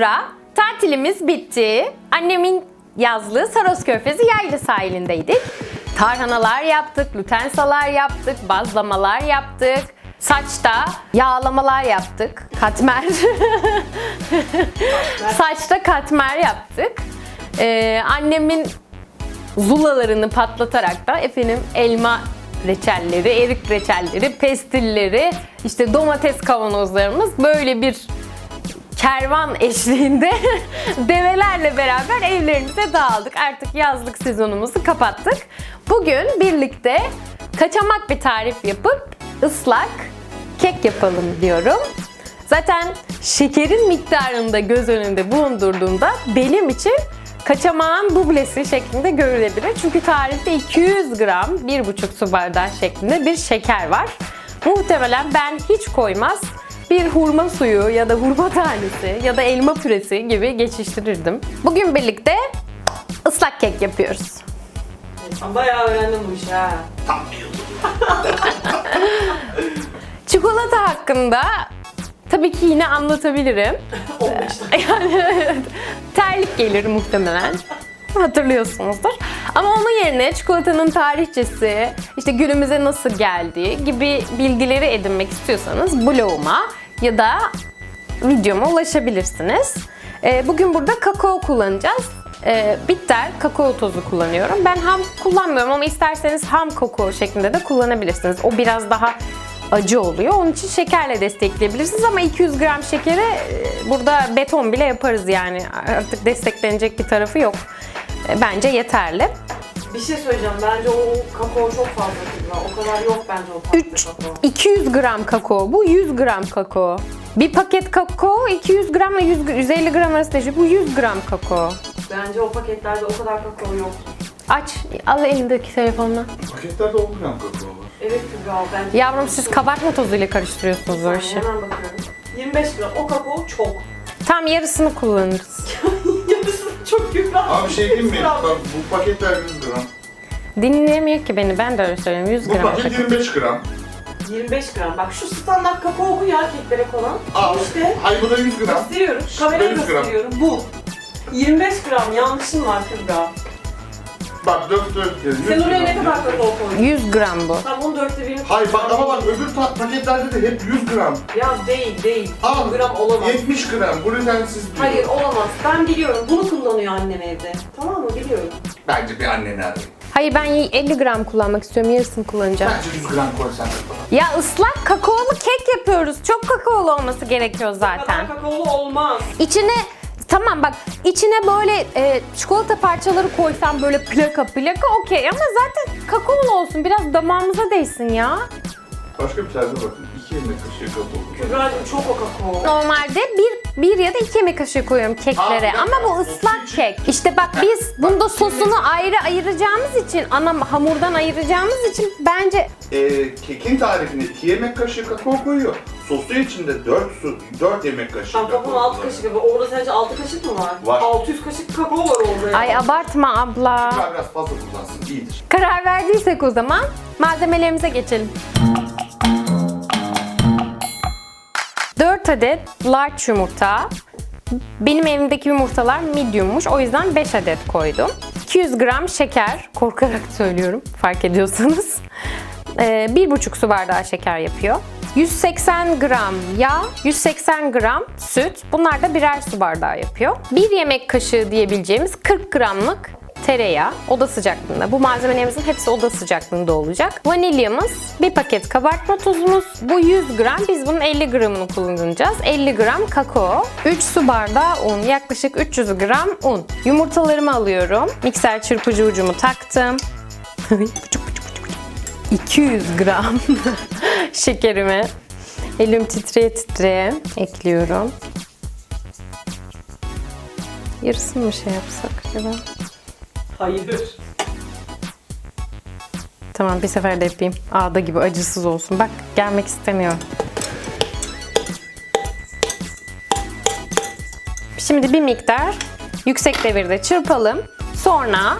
Kübra. Tatilimiz bitti. Annemin yazlığı Saros Körfezi yaylı sahilindeydik. Tarhanalar yaptık, lutensalar yaptık, bazlamalar yaptık. Saçta yağlamalar yaptık. Katmer. Saçta katmer yaptık. Ee, annemin zulalarını patlatarak da efendim elma reçelleri, erik reçelleri, pestilleri, işte domates kavanozlarımız böyle bir kervan eşliğinde develerle beraber evlerimize dağıldık. Artık yazlık sezonumuzu kapattık. Bugün birlikte kaçamak bir tarif yapıp ıslak kek yapalım diyorum. Zaten şekerin miktarını da göz önünde bulundurduğumda benim için kaçamağın dublesi şeklinde görülebilir. Çünkü tarifte 200 gram 1,5 su bardağı şeklinde bir şeker var. Muhtemelen ben hiç koymaz bir hurma suyu ya da hurma tanesi ya da elma püresi gibi geçiştirirdim. Bugün birlikte ıslak kek yapıyoruz. Bayağı öğrendim bu işi ha. Çikolata hakkında tabii ki yine anlatabilirim. 15 Yani evet, terlik gelir muhtemelen. Hatırlıyorsunuzdur. Ama onun yerine çikolatanın tarihçesi, işte günümüze nasıl geldiği gibi bilgileri edinmek istiyorsanız bloguma ya da videoma ulaşabilirsiniz. Ee, Bugün burada kakao kullanacağız. Ee, Bitter kakao tozu kullanıyorum. Ben ham kullanmıyorum ama isterseniz ham kakao şeklinde de kullanabilirsiniz. O biraz daha acı oluyor. Onun için şekerle destekleyebilirsiniz ama 200 gram şekeri e, burada beton bile yaparız yani. Artık desteklenecek bir tarafı yok. E, Bence yeterli. Bir şey söyleyeceğim. Bence o kakao çok fazla Kübra. O kadar yok bence o fazla 3 kakao. 200 gram kakao. Bu 100 gram kakao. Bir paket kakao 200 gram ile 100, 150 gram arası değişiyor. Bu 100 gram kakao. Bence o paketlerde o kadar kakao yok. Aç, al elindeki telefonla. Paketlerde 10 gram kakao var. Evet Kübra bence. Yavrum siz kabartma tozuyla karıştırıyorsunuz o Yani işi. Hemen bakıyorum. 25 gram. O kakao çok. Tam yarısını kullanırız. Çok Kübra. Abi bir şey diyeyim mi? 100 gram. Bak bu paketler 100 gram. Dinleyemiyor ki beni. Ben de öyle söylüyorum. 100 Bu gram. paket paket. 25 gram. 25 gram. Bak şu standart kakao bu ya keklere konan. Al. İşte. Hayır bu da 100 gram. Gösteriyorum. Kameraya 100 gram. gösteriyorum. Bu. 25 gram yanlışın var Kübra. Bak dört dört. yüz Sen oraya ne kadar kakao koydun? 100 gram bu. Tam bunun dörtte birini Hayır bak ama bak öbür tat paketlerde de hep 100 gram. Ya değil değil. Al. 100 gram olamaz. 70 gram glutensiz diyor. Hayır olamaz. Ben biliyorum. Bunu kullanıyor annem evde. Tamam mı? Biliyorum. Bence bir anneni arayın. Hayır ben 50 gram kullanmak istiyorum. Yarısını kullanacağım. Bence 100 gram koysan da. Ya ıslak kakaolu kek yapıyoruz. Çok kakaolu olması gerekiyor Bu kadar zaten. kakaolu olmaz. İçine tamam bak içine böyle e, çikolata parçaları koysam böyle plaka plaka okey ama zaten kakaolu olsun biraz damağımıza değsin ya. Başka bir tane bakın. 2 yemek kaşığı kakao. Kübra'cığım çok o kakao. Normalde bir, bir ya da iki yemek kaşığı koyuyorum keklere Aa, ama bu ıslak kek. İşte bak biz bunda sosunu ayrı ayıracağımız için ana hamurdan ayıracağımız için bence Ee, kekin tarifine 2 yemek kaşığı kakao koyuyor. Sosu içinde 4 su 4 yemek kaşığı Tam kakao. kafam 6 kullanıyor. kaşık gibi. Orada sence 6 kaşık mı var? Var. 600 kaşık kakao var orada. ya. ay abartma abla. Biraz biraz fazla kullansın iyidir. Karar verdiysek o zaman malzemelerimize geçelim. 4 adet large yumurta. Benim evimdeki yumurtalar mediummuş. O yüzden 5 adet koydum. 200 gram şeker. Korkarak söylüyorum fark ediyorsanız. Ee, 1,5 su bardağı şeker yapıyor. 180 gram yağ, 180 gram süt. Bunlar da birer su bardağı yapıyor. 1 yemek kaşığı diyebileceğimiz 40 gramlık tereyağı oda sıcaklığında. Bu malzemelerimizin hepsi oda sıcaklığında olacak. Vanilyamız, bir paket kabartma tozumuz. Bu 100 gram. Biz bunun 50 gramını kullanacağız. 50 gram kakao, 3 su bardağı un, yaklaşık 300 gram un. Yumurtalarımı alıyorum. Mikser çırpıcı ucumu taktım. Buçuk, buçuk, buçuk, buçuk. 200 gram şekerimi elim titreye titreye ekliyorum. Yarısını mı şey yapsak acaba? Hayır. Tamam bir sefer de yapayım. Ağda gibi acısız olsun. Bak gelmek istemiyor. Şimdi bir miktar yüksek devirde çırpalım. Sonra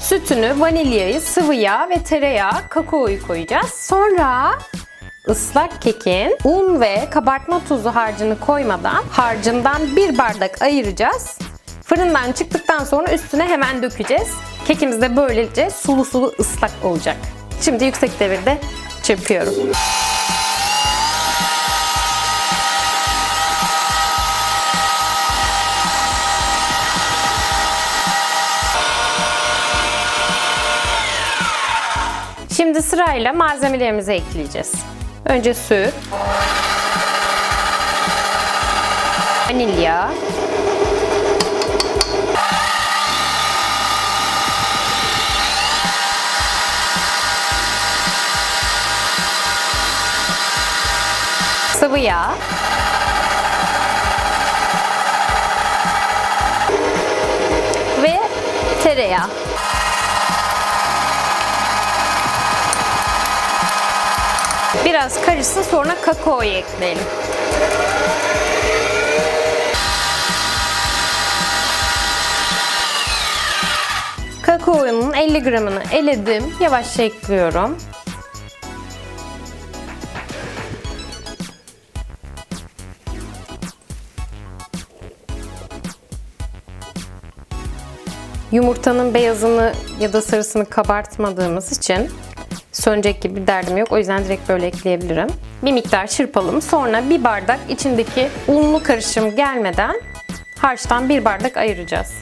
sütünü, vanilyayı, sıvı yağ ve tereyağı, kakaoyu koyacağız. Sonra ıslak kekin un ve kabartma tuzu harcını koymadan harcından bir bardak ayıracağız. Fırından çıktıktan sonra üstüne hemen dökeceğiz. Kekimiz de böylece sulu sulu ıslak olacak. Şimdi yüksek devirde çırpıyorum. Şimdi sırayla malzemelerimizi ekleyeceğiz. Önce süt, vanilya, sıvı yağ, ve tereyağı. Biraz karışsın sonra kakaoyu ekleyelim. Kakaonun 50 gramını eledim. Yavaşça ekliyorum. Yumurtanın beyazını ya da sarısını kabartmadığımız için sönecek gibi bir derdim yok. O yüzden direkt böyle ekleyebilirim. Bir miktar çırpalım. Sonra bir bardak içindeki unlu karışım gelmeden harçtan bir bardak ayıracağız.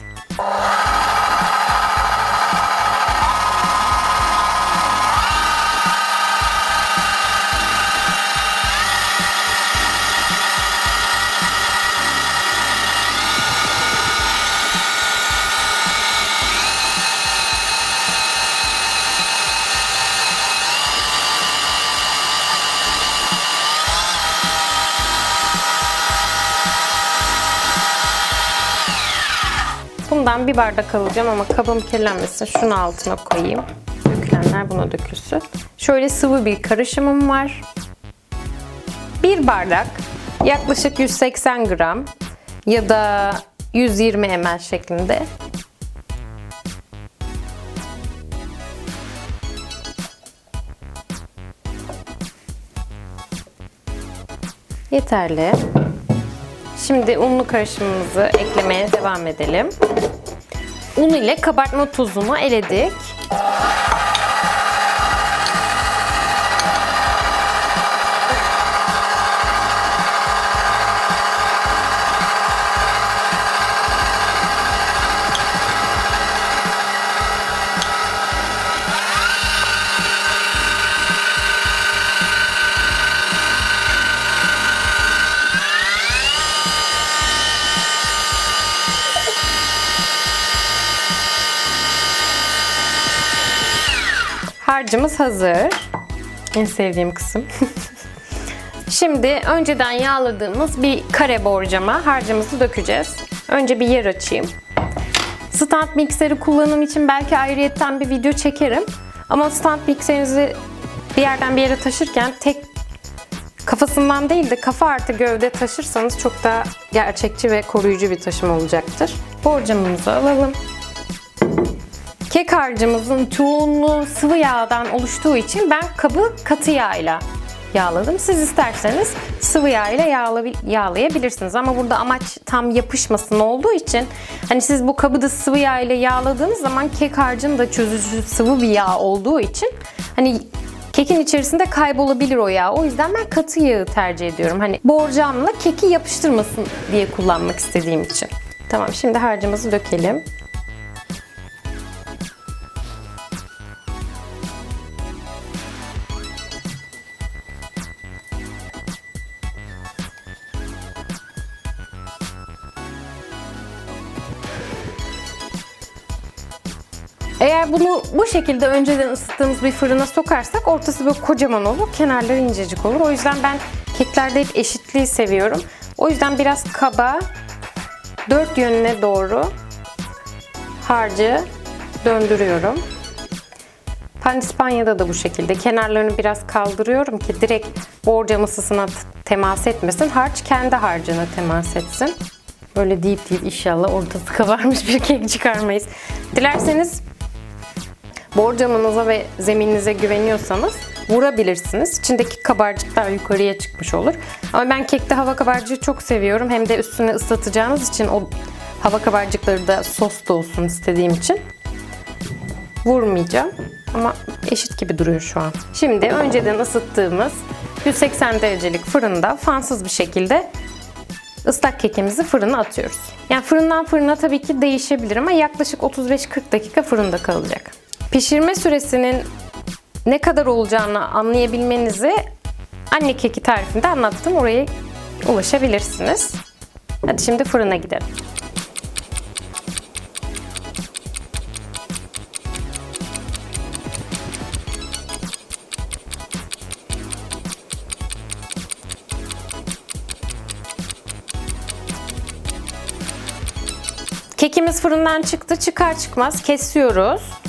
Bundan bir bardak alacağım ama kabım kirlenmesin. Şunu altına koyayım. Dökülenler buna dökülsün. Şöyle sıvı bir karışımım var. Bir bardak yaklaşık 180 gram ya da 120 ml şeklinde yeterli. Şimdi unlu karışımımızı eklemeye devam edelim. Un ile kabartma tuzunu eledik. Harcımız hazır. En sevdiğim kısım. Şimdi önceden yağladığımız bir kare borcama harcımızı dökeceğiz. Önce bir yer açayım. Stand mikseri kullanım için belki ayrıyetten bir video çekerim. Ama stand mikserinizi bir yerden bir yere taşırken tek kafasından değil de kafa artı gövde taşırsanız çok daha gerçekçi ve koruyucu bir taşıma olacaktır. Borcamımızı alalım. Kek harcımızın çoğunluğu sıvı yağdan oluştuğu için ben kabı katı yağıyla yağladım. Siz isterseniz sıvı yağ ile yağla- yağlayabilirsiniz ama burada amaç tam yapışmasın olduğu için hani siz bu kabı da sıvı yağ ile yağladığınız zaman kek harcının da çözücü sıvı bir yağ olduğu için hani kekin içerisinde kaybolabilir o yağ. O yüzden ben katı yağı tercih ediyorum. Hani borcamla keki yapıştırmasın diye kullanmak istediğim için. Tamam şimdi harcımızı dökelim. Eğer bunu bu şekilde önceden ısıttığımız bir fırına sokarsak ortası böyle kocaman olur, kenarları incecik olur. O yüzden ben keklerde hep eşitliği seviyorum. O yüzden biraz kaba, dört yönüne doğru harcı döndürüyorum. Pandispanya'da da bu şekilde. Kenarlarını biraz kaldırıyorum ki direkt borcam ısısına temas etmesin. Harç kendi harcına temas etsin. Böyle deyip deyip inşallah ortası kabarmış bir kek çıkarmayız. Dilerseniz borcamınıza ve zemininize güveniyorsanız vurabilirsiniz. İçindeki kabarcıklar yukarıya çıkmış olur. Ama ben kekte hava kabarcığı çok seviyorum. Hem de üstüne ıslatacağınız için o hava kabarcıkları da sos da olsun istediğim için vurmayacağım. Ama eşit gibi duruyor şu an. Şimdi önceden ısıttığımız 180 derecelik fırında fansız bir şekilde ıslak kekimizi fırına atıyoruz. Yani fırından fırına tabii ki değişebilir ama yaklaşık 35-40 dakika fırında kalacak. Pişirme süresinin ne kadar olacağını anlayabilmenizi anne keki tarifinde anlattım. Oraya ulaşabilirsiniz. Hadi şimdi fırına gidelim. Kekimiz fırından çıktı. Çıkar çıkmaz kesiyoruz.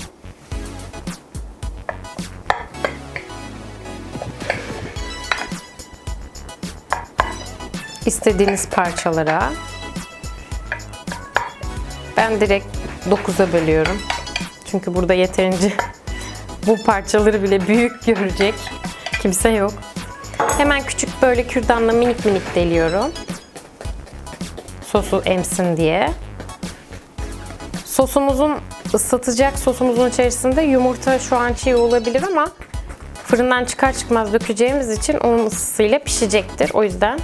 İstediğiniz parçalara. Ben direkt 9'a bölüyorum. Çünkü burada yeterince bu parçaları bile büyük görecek kimse yok. Hemen küçük böyle kürdanla minik minik deliyorum. Sosu emsin diye. Sosumuzun ıslatacak sosumuzun içerisinde yumurta şu an çiğ olabilir ama fırından çıkar çıkmaz dökeceğimiz için onun ısısıyla pişecektir. O yüzden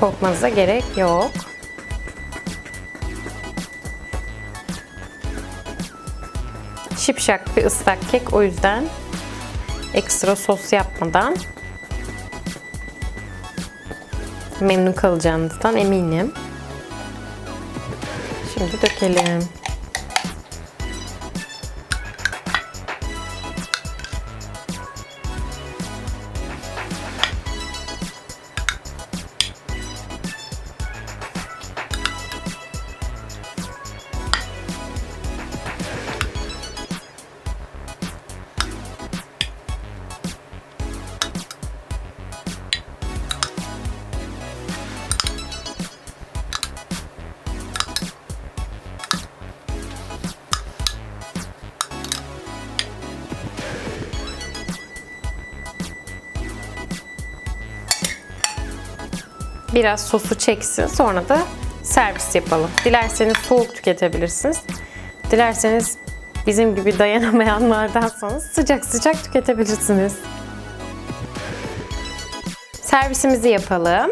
korkmanıza gerek yok. Şipşak bir ıslak kek o yüzden ekstra sos yapmadan memnun kalacağınızdan eminim. Şimdi dökelim. Biraz sosu çeksin. Sonra da servis yapalım. Dilerseniz soğuk tüketebilirsiniz. Dilerseniz bizim gibi dayanamayanlardansanız sıcak sıcak tüketebilirsiniz. Servisimizi yapalım.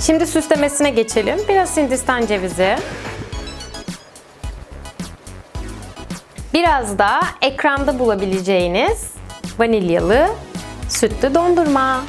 Şimdi süslemesine geçelim. Biraz hindistan cevizi. Biraz da ekranda bulabileceğiniz vanilyalı sütlü dondurma.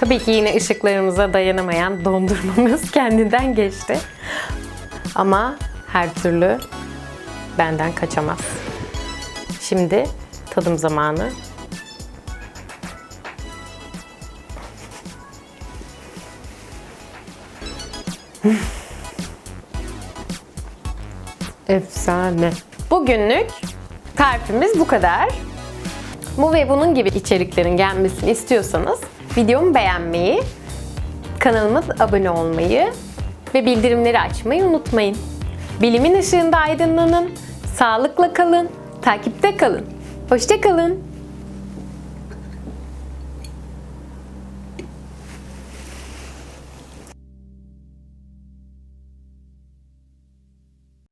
Tabii ki yine ışıklarımıza dayanamayan dondurmamız kendinden geçti. Ama her türlü benden kaçamaz. Şimdi tadım zamanı. Efsane. Bugünlük tarifimiz bu kadar. Bu ve bunun gibi içeriklerin gelmesini istiyorsanız videomu beğenmeyi, kanalıma abone olmayı ve bildirimleri açmayı unutmayın. Bilimin ışığında aydınlanın, sağlıkla kalın, takipte kalın. Hoşça kalın.